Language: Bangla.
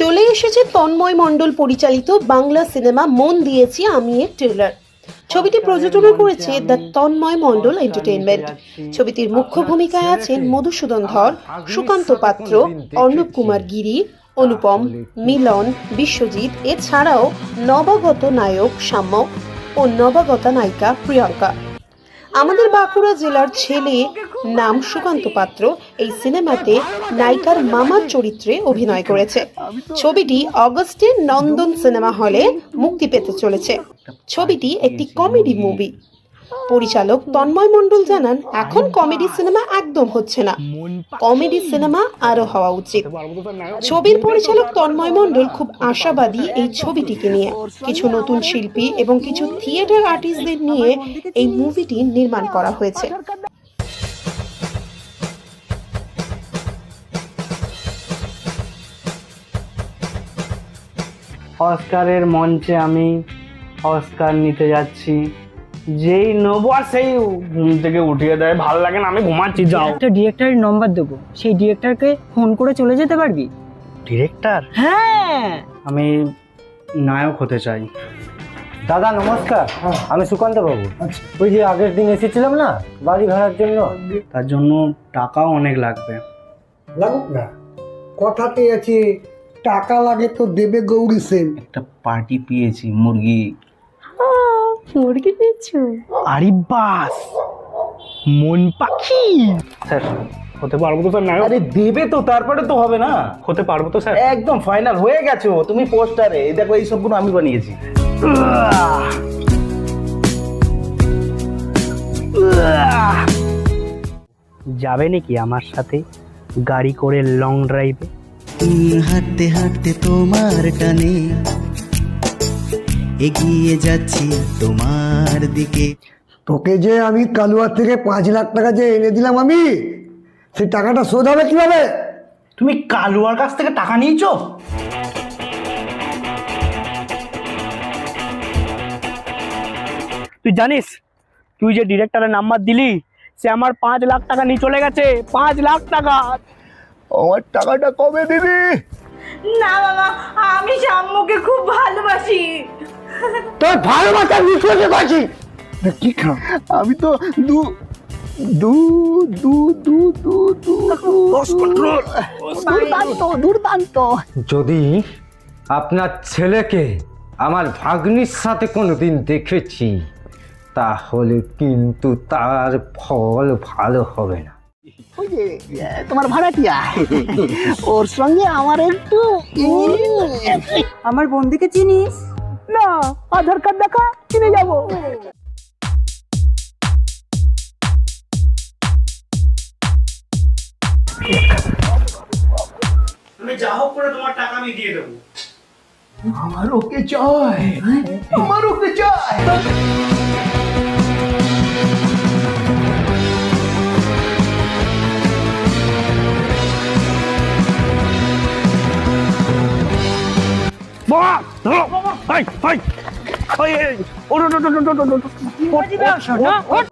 চলে এসেছে তন্ময় মণ্ডল পরিচালিত বাংলা সিনেমা মন দিয়েছি আমি এর ট্রেলার ছবিটি প্রযোজনা করেছে দ্য তন্ময় মণ্ডল এন্টারটেইনমেন্ট ছবিটির মুখ্য ভূমিকায় আছেন মধুসূদন ধর, সুকান্ত পাত্র, অর্ণব কুমার গিরি, অনুপম, মিলন, বিশ্বজিৎ, এছাড়াও নবাগত নায়ক সাম্য ও নবাগতা নায়িকা প্রিয়াঙ্কা। আমাদের বাঁকুড়া জেলার ছেলে নাম সুকান্ত পাত্র এই সিনেমাতে নায়িকার মামার চরিত্রে অভিনয় করেছে। ছবিটি অগস্টে নন্দন সিনেমা হলে মুক্তি পেতে চলেছে। ছবিটি একটি কমেডি মুভি। পরিচালক তন্ময় মণ্ডল জানান, এখন কমেডি সিনেমা একদম হচ্ছে না। কমেডি সিনেমা আরও হওয়া উচিত। ছবির পরিচালক তন্ময় মণ্ডল খুব আশাবাদী এই ছবিটিকে নিয়ে। কিছু নতুন শিল্পী এবং কিছু থিয়েটার আর্টিস্টদের নিয়ে এই মুভিটি নির্মাণ করা হয়েছে। অস্কারের মঞ্চে আমি অস্কার নিতে যাচ্ছি। যেই নেব আর সেই ঘুম থেকে উঠিয়ে দেয় ভালো লাগে না আমি ঘুমাচ্ছি যাও। একটা ডিরেক্টরের নম্বর দেবো। সেই ডিরেক্টরকে ফোন করে চলে যেতে পারবি? ডিরেক্টর হ্যাঁ। আমি নায়ক হতে চাই। দাদা নমস্কার। আমি সুকান্ত বাবু। ওই যে আগের দিন এসেছিলাম না বাড়ি ভাড়ার জন্য? তার জন্য টাকাও অনেক লাগবে। লাগুক না। কথাতে আছে টাকা লাগে তো দেবে গৌরী সেন। একটা পার্টি পেয়েছি মুরগি। মুরগি পেয়েছ? আরে বাস মন পাখি। স্যার হতে পারব তো স্যার নায়ক আরে দেবে তো তারপরে তো হবে না। হতে পারব তো স্যার। একদম ফাইনাল হয়ে গেছো তুমি পোস্টারে এই দেখো এই সবগুলো আমি বানিয়েছি। যাবে নাকি আমার সাথে গাড়ি করে লং ড্রাইভে হাঁটতে হাঁটতে তোমার টানে এগিয়ে যাচ্ছি তোমার দিকে। তোকে যে আমি কালুয়ার থেকে পাঁচ লাখ টাকা যে এনে দিলাম আমি সেই টাকাটা শোধ হবে কীভাবে? তুমি কালুয়ার কাছ থেকে টাকা নিয়েছো? তুই জানিস তুই যে ডিরেক্টরের নাম্বার দিলি সে আমার পাঁচ লাখ টাকা নিয়ে চলে গেছে পাঁচ লাখ টাকা। আমার টাকাটা কবে দিবি? না বাবা আমি শাম্মুকে খুব ভালোবাসি। তোর ভালোবাসা বিশ্বাসে পাচ্ছি কি খাও আমি তো দু দু দু দু দু দু দুর্দান্ত দুর্দান্ত। যদি আপনার ছেলেকে আমার ভাগ্নির সাথে কোনোদিন দেখেছি তাহলে কিন্তু তার ফল ভালো হবে না। ওই যে তোমার ভাড়াটিয়া ওর সঙ্গে আমার একটু আমার বন্ধুকে চিনিস? না আধার কার্ড দেখা কিনে যাব। তুমি যা হোক করে তোমার টাকা আমি দিয়ে দেবো। আমার ওকে চাই আমার ওকে চাই। বাবা ধরো হাই হাই হাই ওর ওর ওর ওর ওর ওর